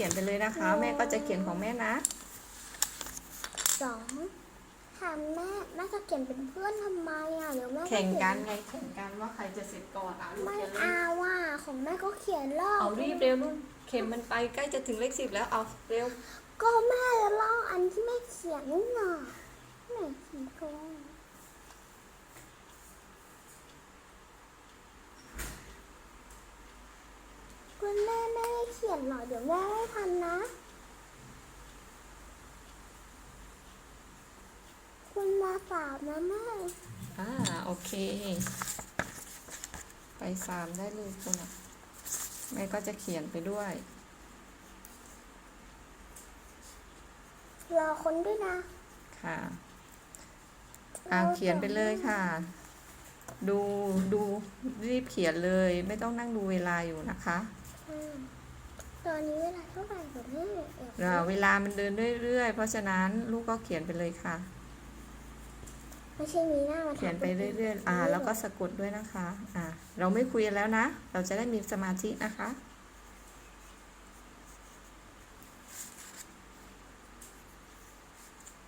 เขียนไปเลยนะคะ แม่ก็จะเขียนของแม่นะสองถามแม่แม่จะเขียนเป็นเพื่อนทำไมอะเดี๋ยวแม่แข่งกันเขียไงแข่งกันว่าใครจะเสร็จก่อนอะลูกไม่เขียนเลยเอาว่ะของแม่ก็เขียนลอกเอารีบเร็วนุ่นเข็มมันไปใกล้จะถึงเลขสิบแล้วเอาเร็ว ก็แม่จะลอกอันที่ไม่เขียนนี่น่ะแม่ขีดโกง คุณแม่แม่ไม่เขียนหรอกเดี๋ยวแม่ไม่ทันนะคุณมาสามนะแม่อ่าโอเค ไปสามได้เลยคุณอะแม่ก็จะเขียนไปด้วย รอคนด้วยนะ ค่ะ อ่าเขียนไปเลยค่ะ ดูดูรีบเขียนเลย ไม่ต้องนั่งดูเวลาอยู่นะคะอืม ตอนนี้เวลาเท่าไหร่กับแม่เดี๋ยวอ่าเวลามันเดินเรื่อยๆ เพราะฉะนั้นลูกก็เขียนไปเลยค่ะ ไม่ใช่มีหน้ามาเขียนไปเรื่อยๆ อ่า แล้วก็สะกดด้วยนะคะ อ่า เราไม่คุยกันแล้วนะ เราจะได้มีสมาธินะคะ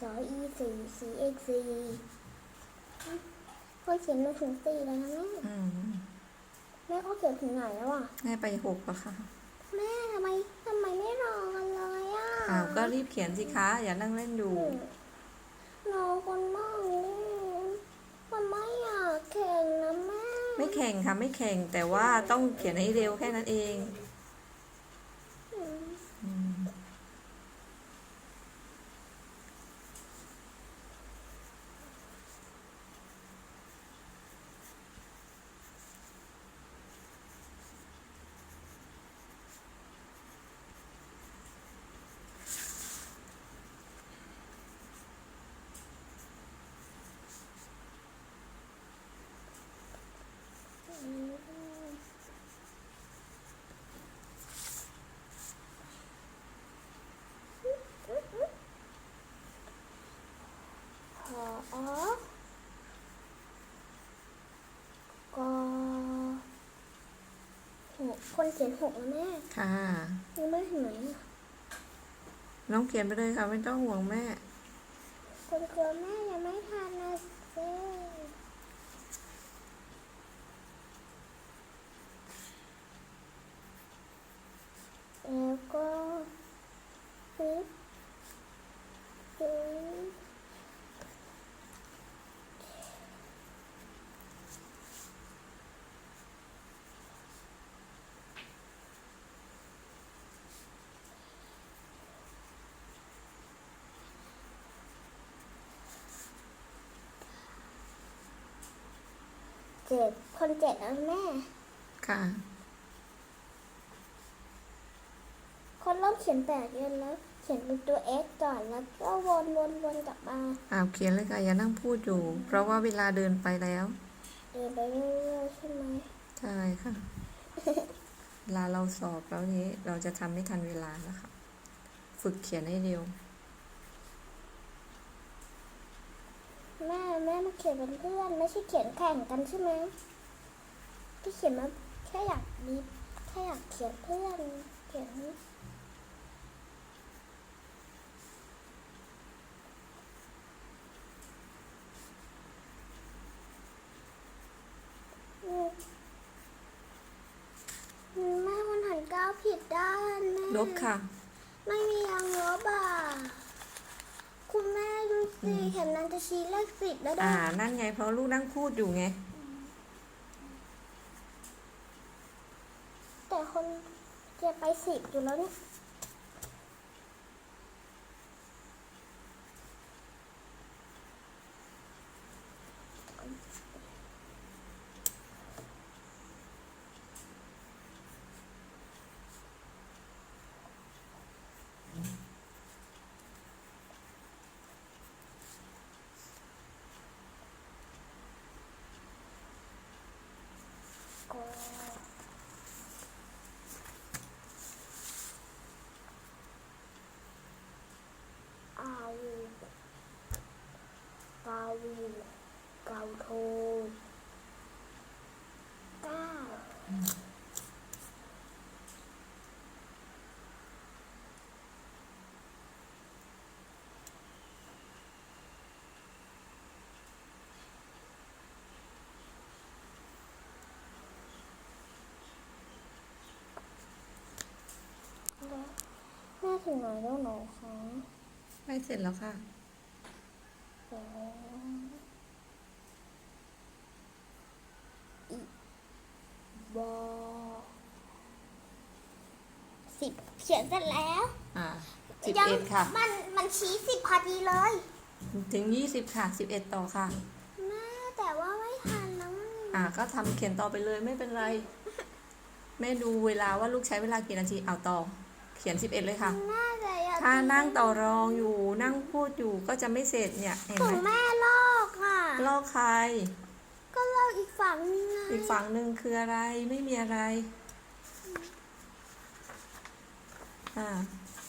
สออีสี่สี่เอกสี่พอเขียนมาถึงสี่แล้วนะแม่อืม แม่ก็เขียนถึงไหนแล้วอะแม่ไปหกแล้วค่ะ แม่ทำไมทำไมไม่รอกันเลยอะอ้าวก็รีบเขียนสิคะ อย่านั่งเล่นอยู่รอคนบ้างดิมันไม่อยากแข่งนะแม่ ไม่แข่งค่ะ ไม่แข่งแต่ว่าต้องเขียนให้เร็วแค่นั้นเอง อืม อืม หอก็หกคนเขียนหกแล้วแม่ค่ะ ยังไม่ถึงไหนอะน้องเขียนไปเลยค่ะ ไม่ต้องห่วงแม่ คนกลัวแม่ยังไม่ทันนะเซ่แล้วก็ฟิปฟิป เจ็ดคนเจ็ดแล้วแม่ ค่ะ คนเริ่มเขียนแปดเดือนแล้ว เขียนเป็นตัว X ก่อนแล้วก็วนวนวนกลับมาอ้าวเขียนเลยค่ะ อย่านั่งพูดอยู่ เพราะว่าเวลาเดินไปแล้ว เดินไปเรื่อยๆใช่ไหมใช่ค่ะเวลาเราสอบแล้วนี้เราจะทำไม่ทันเวลาแล้วค่ะฝึกเขียนให้เร็ว แม่แม่มาเขียนเป็นเพื่อน ไม่ใช่เขียนแข่งกันใช่ไหมที่เขียนมาแค่อยากดีแค่อยากเขียนเพื่อนเขียนแม่มันหันก้าวผิดด้านแม่ลบค่ะ ไม่มียางลบอะ ดูสิเห็นนันจะชี้เลขสิบแล้วด้วอ่า ยนั่นไงเพราะลูกนั่งพูดอยู่ไง แต่คนจะไปสิบอยู่แล้วเนี่ามคูเก้าแม่ถึงไหนแล้วหนูคะไม่เสร็จแล้วค่ะ ขียนเสร็จแล้วอ่าสิบยังเอ็ดค่ะ มันมันชี้สิบพอดีเลยถึงยี่สิบค่ะสิบเอ็ดต่อค่ะแม่แต่ว่าไม่ทันแล้วมันอ่าก็ทำเขียนต่อไปเลยไม่เป็นไร แม่ดูเวลาว่าลูกใช้เวลากี่นาทีเอาต่อ เขียนสิบเอ็ดเลยค่ะน่าจะอยากถ้านั่งต่อรองอยู่นั่งพูดอยู่ก็จะไม่เสร็จเนี่ยเห็นขไหอมงแม่ลอกอะลอกใคร ก็ลอกอีกฝั่งนึงไงอีกฝั่งหนึ่งคืออะไรไม่มีอะไร อ่า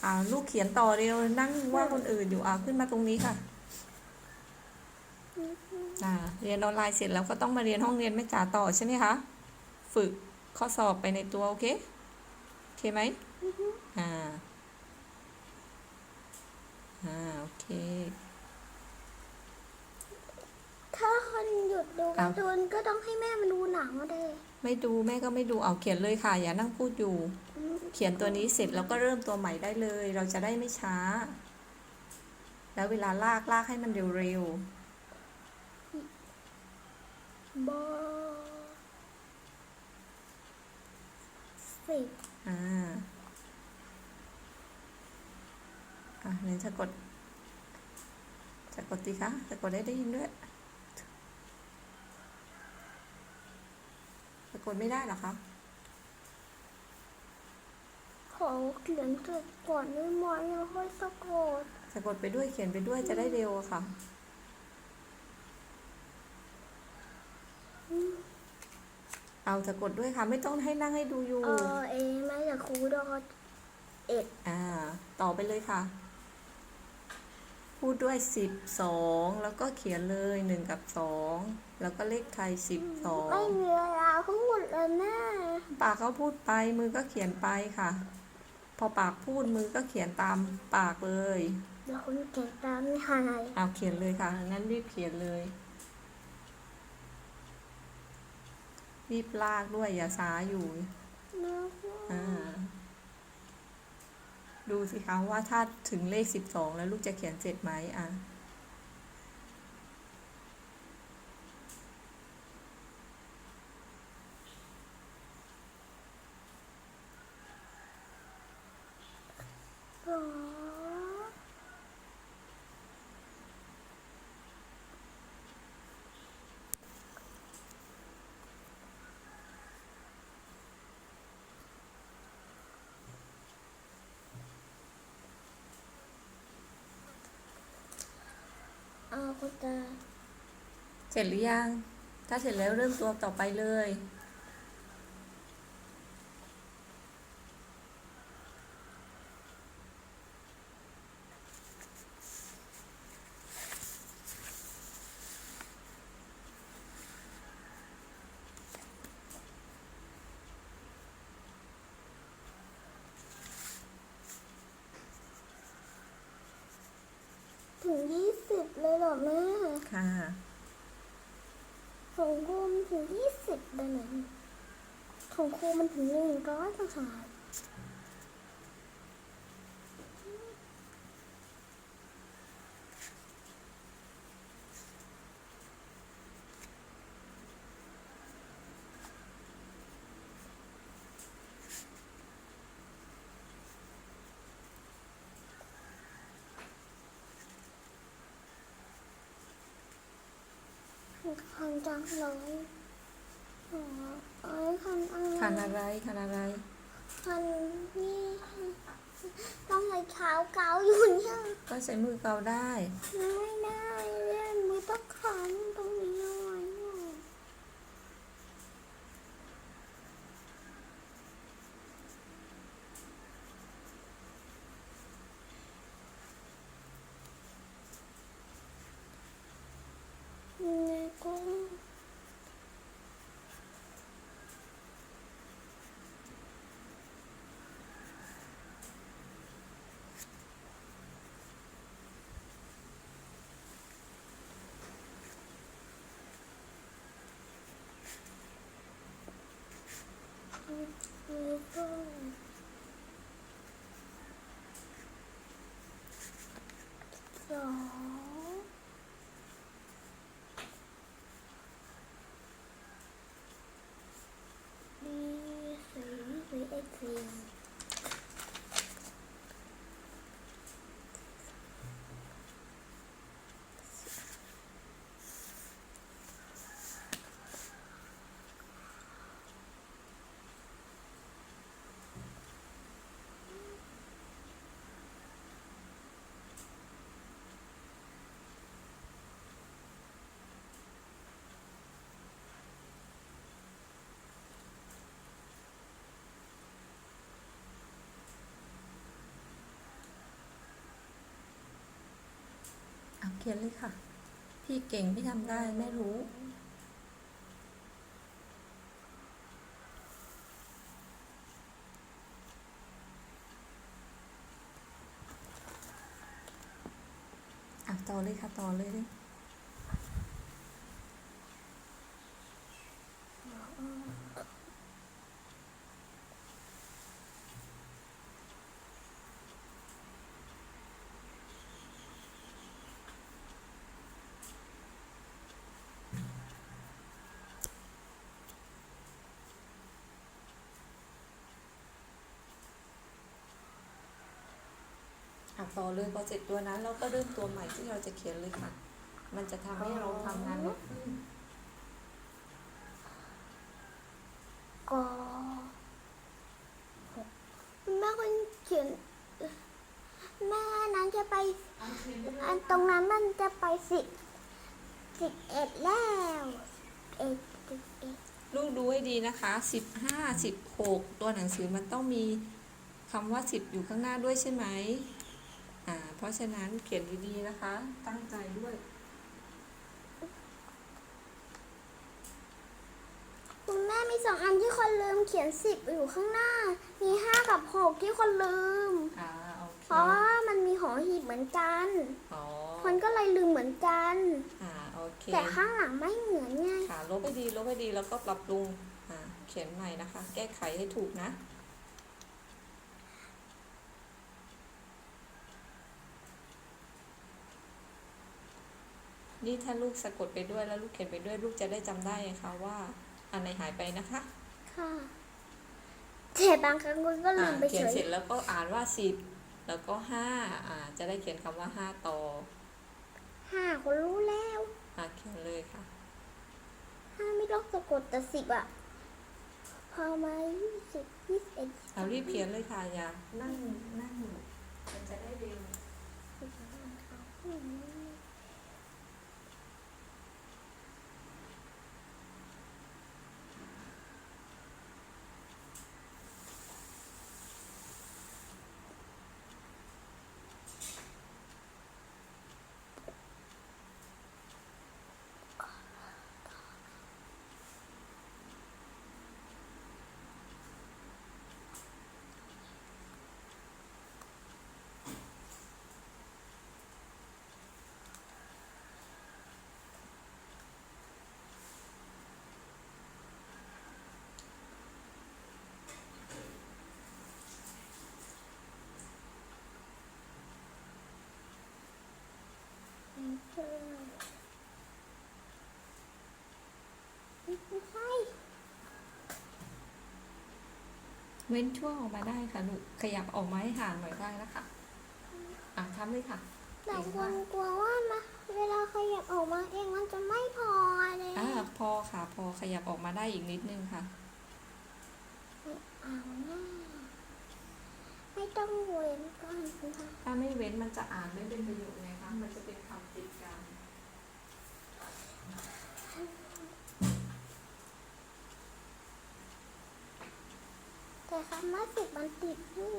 อ่า ลูกเขียนต่อเร็ว นั่งว่าคนอื่นอยู่ อ่าขึ้นมาตรงนี้ค่ะ อ่า เรียนออนไลน์เสร็จแล้วก็ต้องมาเรียนห้องเรียนแม่จ๋าต่อใช่ไหมคะ ฝึกข้อสอบไปในตัวโอเค โอเคไหมอือฮึอ่า อ่า โอเค ถ้าคนหยุดดูเอาการ์ตูนก็ต้องให้แม่มาดูหนังมาเลย ไม่ดูแม่ก็ไม่ดูเอาเขียนเลยค่ะ อย่านั่งพูดอยู่ เขียนตัวนี้เสร็จแล้วก็เริ่มตัวใหม่ได้เลย เราจะได้ไม่ช้า แล้วเวลาลากลากให้มันเร็วบอสิบๆอ่าอะไหนจะกดจะกดดีคะจะกดได้ได้ยินด้วย จะกดไม่ได้เหรอคะขอเขียนเสร็จก่อนได้ไหมแล้วค่อยสะกดจะกดไปด้วยเขียนไปด้วยจะได้เร็วอะค่ะเอาจะกดด้วยค่ะ ไม่ต้องให้นั่งให้ดูอยู่ เออเองแม่จะครูดอเอ็ดอ่า ต่อไปเลยค่ะ พูดด้วยสิบสองแล้วก็เขียนเลยหนึ่งกับสองแล้วก็เลขไทยสิบสองไม่มี เวลาพูดเลยแม่ปากเขาพูดไปมือก็เขียนไปค่ะ พอปากพูดมือก็เขียนตามปากเลยเดี๋ยวคุณเขียนตามไม่ทันอะไรเอาเขียนเลยค่ะงั้นรีบเขียนเลยรีบลากด้วยอย่าช้าอยู่อ่าดูสิคะว่าถ้าถึงเลขสิบสองแล้วลูกจะเขียนเสร็จไหมอะ อ๋อเอาคุณ ตา เสร็จหรือยัง ถ้าเสร็จแล้วเริ่มตัวต่อไปเลย ถึงยี่สิบเลยเหรอแม่ค่ะของครูมันถึงยี่สิบเลยนะของครูมันถึงหนึ่งร้อยต่างหาก คันจังเลยอ๋อเอ้ยคันอะไรคันอะไรคันอะไรคันนี่ต้องใช้เท้าเกาอยู่เนี่ยก็ใช้มือเกาได้ ไม่ได้เล่นมือต้องคันตรงนี้หน่ 嗯我要 ขียนเลยค่ะ พี่เก่งพี่ทำได้ไม่รู้อะต่อเลยค่ะต่อเลยเลย อะต่อเลยพอเสร็จตัวนั้นเราก็เริ่มตัวใหม่ที่เราจะเขียนเลยค่ะ มันจะทำให้เราทำงานง่ายขึ้นกอแม่คนเขียนแม่นั้นจะไปอันตรงนั้นมันจะไปสิบสิบเอ็ดแล้วเอ็ดสิบเอ็ดลูกดูให้ดีนะคะสิบห้าสิบหกตัวหนังสือมันต้องมีคำว่าสิบอยู่ข้างหน้าด้วยใช่ไหม อ่าเพราะฉะนั้นเขียนดีๆนะคะ ตั้งใจด้วยคุณแม่มีสองอันที่คนลืมเขียนสิบอยู่ข้างหน้า มีห้ากับหกที่คนลืม อ่าโอเคเพราะว่ามันมีหอหีบเหมือนกัน อ๋อคนก็เลยลืมเหมือนกัน อ่าโอเคแต่ข้างหลังไม่เหมือนไง ค่ะลบให้ดีลบให้ดีแล้วก็ปรับปรุงอ่าเขียนใหม่นะคะ แก้ไขให้ถูกนะ นี่ถ้าลูกสะกดไปด้วยแล้วลูกเขียนไปด้วยลูกจะได้จำได้ไงคะว่าอันไหนหายไปนะคะ ค่ะแต่บางครั้งคุณก็ลือ่ามไปเขีเฉยนยเสร็จแล้วก็อ่านว่าสิบแล้วก็ห้าอ่าจะได้เขียนคำว่าห้าต่อห้าคนรู้แล้วอ่าเขียนเลยค่ะห้าไม่ต้องสะกดแต่สิบอะพอมายี่สิบยี่สิบเอ็ดเอารีบเขียนเลยค่ะอย่านั่งนั่งมันจะได้เร็ว ไม่ใช่ เว้นช่วงออกมาได้ค่ะลูกขยับออกมาให้ห่างหน่อยได้นะคะอะทำเลยค่ะแต่คนกลัวว่ามาเวลาขยับออกมาเองมันจะไม่พอเลยอ่าพอค่ะ พอขยับออกมาได้อีกนิดนึงค่ะเอาหน้าไม่ต้องเว้นก่อนนะคะถ้าไม่เว้นมันจะอ่านไม่เป็นประโยชน์ไงคะมันจะเป็น แต่คำว่าสิกมันติดอยู่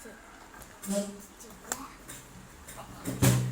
เจ็บแล้ว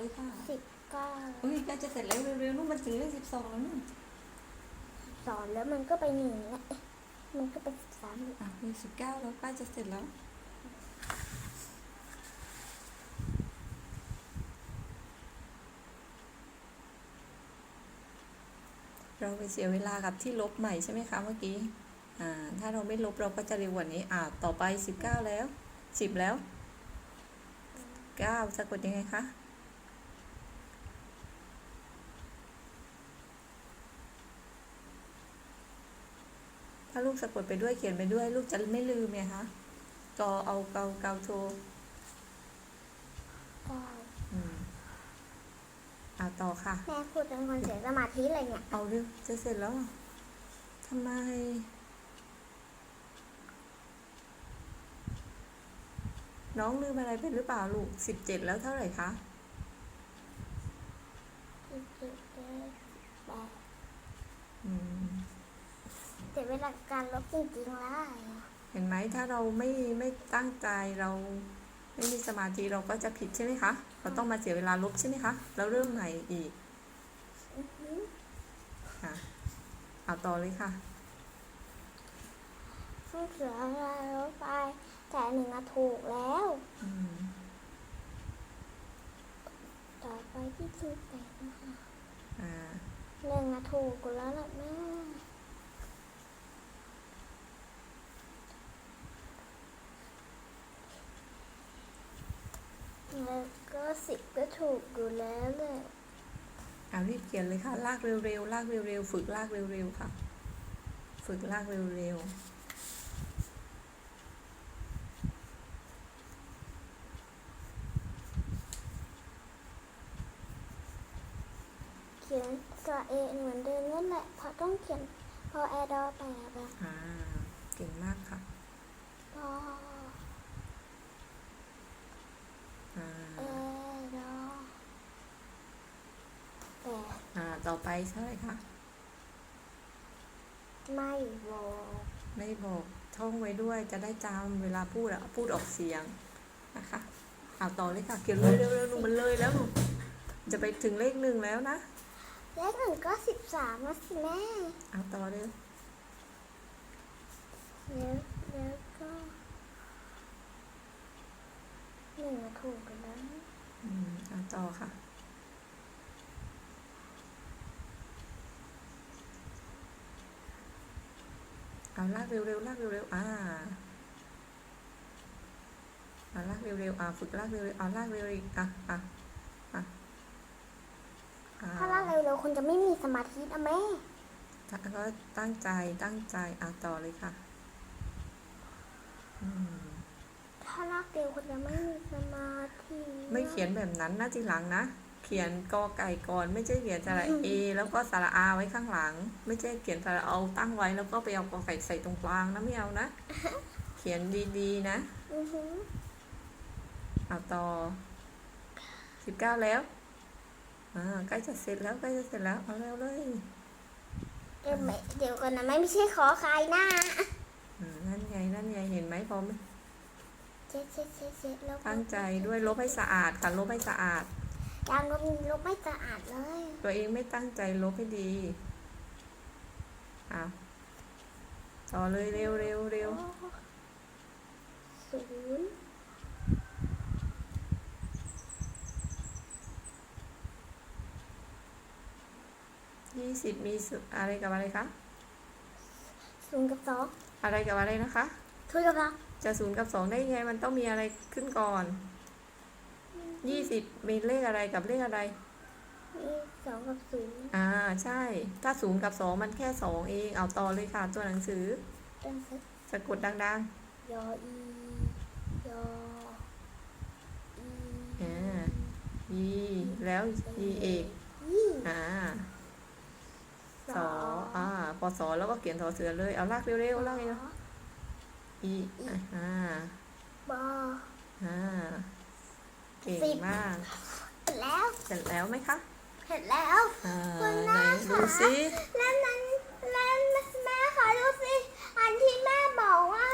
เอาต่อเลยค่ะสิบเก้าเฮ้ยใกล้จะเสร็จแล้วเร็วๆนู่นมันถึงเลขสิบสองแล้วนู่นสอนแล้วมันก็ไปหนึ่งแล้วเอ๊ะมันก็เป็นสิบสามอีกอะมีสิบเก้าแล้วใกล้จะเสร็จแล้วเราไปเสียเวลากับที่ลบใหม่ใช่ไหมคะเมื่อกี้ อ่า ถ้าเราไม่ลบเราก็จะเร็วกว่านี้ อ่า ต่อไปสิบเก้าแล้วสิบแล้วเก้าสะกดยังไงคะาลูกสะกดไปด้วยเขียนไปด้วย ลูกจะไม่ลืมไงคะกอเอาเกาเกาโทเก้าอืมอ่าต่อค่ะ แม่พูดเป็นคนเสียสมาธิเลยเนี่ย เอาเร็วจะเสร็จแล้วอะทำไม น้องลืมอะไรไปหรือเปล่าลูกสิบเจ็ดแล้วเท่าไหร่คะสิบเจ็ดเจ็ดแปดอืม แต่เวลาการลบจริงๆแล้วเห็นไหมถ้าเราไม่ไม่ตั้งใจเราไม่มีสมาธิเราก็จะผิดใช่ไหมคะ เราต้องมาเสียเวลาลบใช่ไหมคะแล้วเริ่มใหม่อีกอือหือค่ะเอาต่อเลยค่ะต้องเสืออะไรลบไปแต่หนึ่งอะถูกแล้วอืมต่อไปที่สิบแปดนะคะอ่าหนึ่งอะถูกกูแล้วล่ะแม่แล้วก็ สิบก็ถูกอยู่แล้วเลยเอารีบเขียนเลยค่ะ ลากเร็วๆ ลากเร็วๆ ฝึกลากเร็วๆ ค่ะ ฝึกลากเร็วเขียนสระเอเหมือนเดิมนั่นแหละเพราะต้องเขียนพอแอร์ดอแปดอะๆอ่า เก่งมากค่ะพอ อ่า แอร์ดอแปด อ่า ต่อไปเท่าไหร่คะไม่บอกไม่บอกท่องไว้ด้วยจะได้จำเวลาพูดอะพูดออกเสียงนะคะเอาต่อเลยค่ะ เขียนเลยเร็วๆหนูมันเลยแล้วหนูจะไปถึงเลขหนึ่งแล้วนะ เลขหนึ่งก็สิบสามนะสิแม่เอาต่อเลยแล้วแล้วก็หนึ่งอะถูกกันแล้วอืมเอาต่อค่ะ เอาลากเร็วๆลากเร็วๆอ่าเอาลากเร็วๆอ่าฝึกลากเร็วๆเอาลากเร็วๆอีกอะอะอะอ่ถ้าลากเร็วๆคนจะไม่มีสมาธินะแม่ถ้าก็ตั้งใจตั้งใจอะต่อเลยค่ะอืมถ้าลากเร็วคนจะไม่มีสมาธิไม่เขียนแบบนั้นนะทีหลังนะเขียนกอไก่ก่อน ไม่ใช่เขียนสระเอแล้วก็สระอาไว้ข้างหลัง ไม่ใช่เขียนสระเอาตั้งไว้แล้วก็ไปเอากอไก่ใส่ตรงกลางนะไม่เอานะ เขียนดีๆนะอือหือเอาต่อสิบเก้าแล้วอ่าใกล้จะเสร็จแล้วใกล้จะเสร็จแล้วเอาเร็วเลยเดี๋ยวไม่เดี๋ยวก่อนนะไม่ไม่ใช่ขอใครนะอืมนั่นไงนั่นไงเห็นไหมพอไหมเช็ดเช็ดเช็ดเช็ดแล้วก็ตั้งใจด้วยลบให้สะอาดค่ะลบให้สะอาด ยางลบลบไม่สะอาดเลย ตัวเองไม่ตั้งใจลบให้ดีอะต่อเลยเร็วเร็วเร็วศูนย์ยี่สิบมีสุอะไรกับอะไรคะศูนย์กับสองอะไรกับอะไรนะคะศูนย์กับสองจะศูนย์กับสองได้ไงมันต้องมีอะไรขึ้นก่อน ยี่สิบมีเลขอะไรกับเลขอะไรนี่สองกับศูนย์อ่าใช่ ถ้าศูนย์กับสองมันแค่สองเอง เอาต่อเลยค่ะตัวหนังสือเป็นสิบสะกดดังยออียออีๆอ่ายีแล้วยีเอกยี่อ่าสออ่าพอสอแล้วก็เขียนทอเสือเลย เอาลากเร็วๆลากเร็วอีอ่าบออ่า เก่งมากเสร็จแล้ว เสร็จแล้วไหมคะเสร็จแล้วคุณแม่ดูสิแล้วนั้นแล้วแม่คะดูสิอันที่แม่บอกว่า